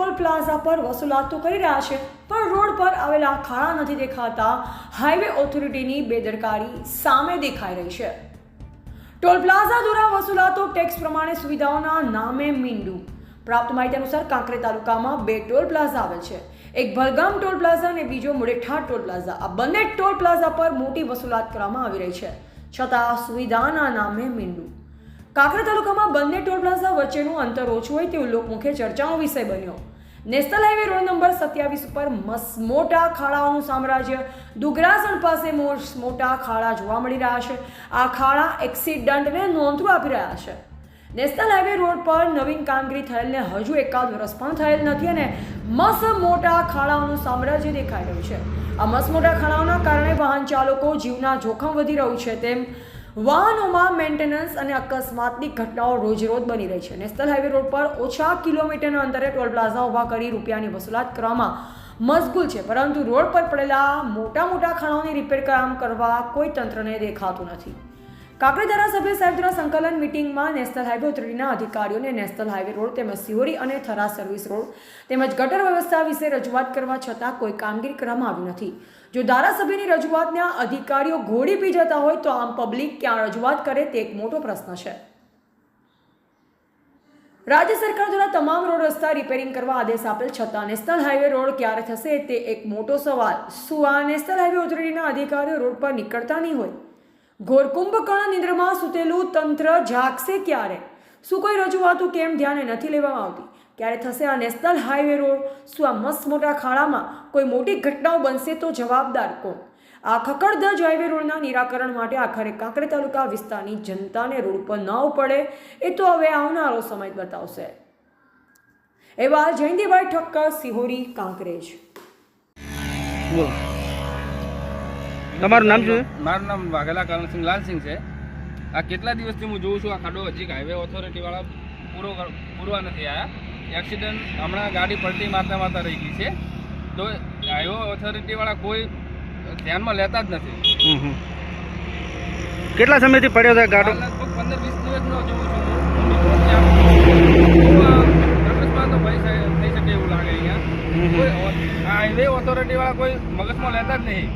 વસૂલાત તો કરી રહ્યા છે, પણ રોડ પર આવેલા ખાડા નથી દેખાતા. હાઈવે ઓથોરિટીની બેદરકારી સામે દેખાઈ રહી છે. ટોલ પ્લાઝા દ્વારા વસૂલાતો ટેક્સ પ્રમાણે સુવિધાઓના નામે મીંડું. પ્રાપ્ત માહિતી અનુસાર કાંકરે તાલુકામાં બે ટોલ પ્લાઝા આવેલ છે. એક ભલગામ ટોલ પ્લાઝા અને બીજો મુડેઠા ટોલ પ્લાઝા. આ બંને ટોલ પ્લાઝા પર મોટી વસૂલાત કરવામાં આવી રહી છે, છતાં સુવિધાના નામે મીંડું. કાંકરા તાલુકામાં બંને ટોલ પ્લાઝા વચ્ચેનું અંતર ઓછું હોય તેવું લોકમુખે ચર્ચાનો વિષય બન્યો. નેશનલ હાઈવે રોડ નંબર સત્યાવીસ ઉપર મસ, મોટા ખાડાઓનું સામ્રાજ્ય. દુગરાસણ પાસે મોટા ખાડા જોવા મળી રહ્યા છે. આ ખાડા એક્સિડન્ટને નોંધવું આપી રહ્યા છે. નેશનલ હાઈવે રોડ પર નવીન કામગીરી થયેલને હજુ એકાદ વર્ષ પણ થયેલ નથી અને મસ, મોટા ખાડાઓનું સામ્રાજ્ય દેખાઈ રહ્યું છે. આ મસ, મોટા ખાડાઓના કારણે વાહન ચાલકો જીવના જોખમ વધી રહ્યું છે તેમ વાહનોમાં મેન્ટેનન્સ અને અકસ્માતની ઘટનાઓ રોજરોજ બની રહી છે. નેશનલ હાઈવે રોડ પર ઓછા કિલોમીટરના અંતરે ટોલ પ્લાઝા ઊભા કરી રૂપિયાની વસૂલાત કરવામાં મશગુલ છે, પરંતુ રોડ પર પડેલા મોટા મોટા ખાણાઓની રિપેર કામ કરવા કોઈ તંત્રને દેખાતું નથી. કાકડી ધારાસભ્ય સાહેબ સંકલન મિટિંગમાં નેશનલ હાઈવે ઓથોરિટીના અધિકારીઓને નેશનલ હાઈવે રોડ તેમજ સિહોરી અને થરા સર્વિસ રોડ તેમજ ગટર વ્યવસ્થા વિશે રજૂઆત કરવા છતાં કોઈ કામગીરી કરવામાં આવી નથી. જો ધારાસભ્યની રજૂઆતના અધિકારીઓ ઘોડી પી જતા હોય તો આમ પબ્લિક ક્યાં રજૂઆત કરે તે એક મોટો પ્રશ્ન છે. રાજ્ય સરકાર દ્વારા તમામ રોડ રસ્તા રિપેરિંગ કરવા આદેશ આપેલ છતાં નેશનલ હાઈવે રોડ ક્યારે થશે તે એક મોટો સવાલ. શું આ નેશનલ હાઈવે ઓથોરિટીના અધિકારીઓ રોડ પર નીકળતા નહીં હોય? ઘોર કુંભકર્ણ નિંદ્રમાં સૂતેલું તંત્ર જાગશે ક્યારે? શું કોઈ રજૂઆતો કેમ ધ્યાને નથી લેવામાં આવતી? ક્યારે થશે આ નેશનલ હાઈવે રોડ. શું આ મસ્ત મોટા ખાડામાં કોઈ મોટી ઘટનાઓ બનશે તો જવાબદાર કોણ? આ ખકડધજ હાઈવે રોડના નિરાકરણ માટે આખરે કાંકરે તાલુકા વિસ્તારની જનતાને રોડ પર ન પડે એ તો હવે આવનારો સમય બતાવશે. એવા જયંતિભાઈ ઠક્કર સિહોરી કાંકરેજ. બોલો. તમારું નામ શું મારું નામ વાઘેલા કરણસિંહ લાલસિંહ છે. આ કેટલા દિવસથી હું જોઉં છું? આ ખાડો હજી હાઈવે ઓથોરિટીવાળા પૂરો પૂરવા નથી આવ્યા એક્સિડન્ટ હમણાં ગાડી પલટી મારતા મારતા રહી ગઈ છે. તો હાઈવે ઓથોરિટીવાળા કોઈ ધ્યાનમાં લેતા જ નથી. કેટલા સમયથી પડ્યો છે ગાડો? પંદર વીસ દિવસનો જોઉં છું હું. મિત્રો ત્યાં બહુ આ અકસ્માત તો ભય થઈ થઈ શકે એવું લાગે અહીંયા. કોઈ ઓ- ઓથોરિટીવાળા કોઈ મગજમાં લેતા જ નહીં.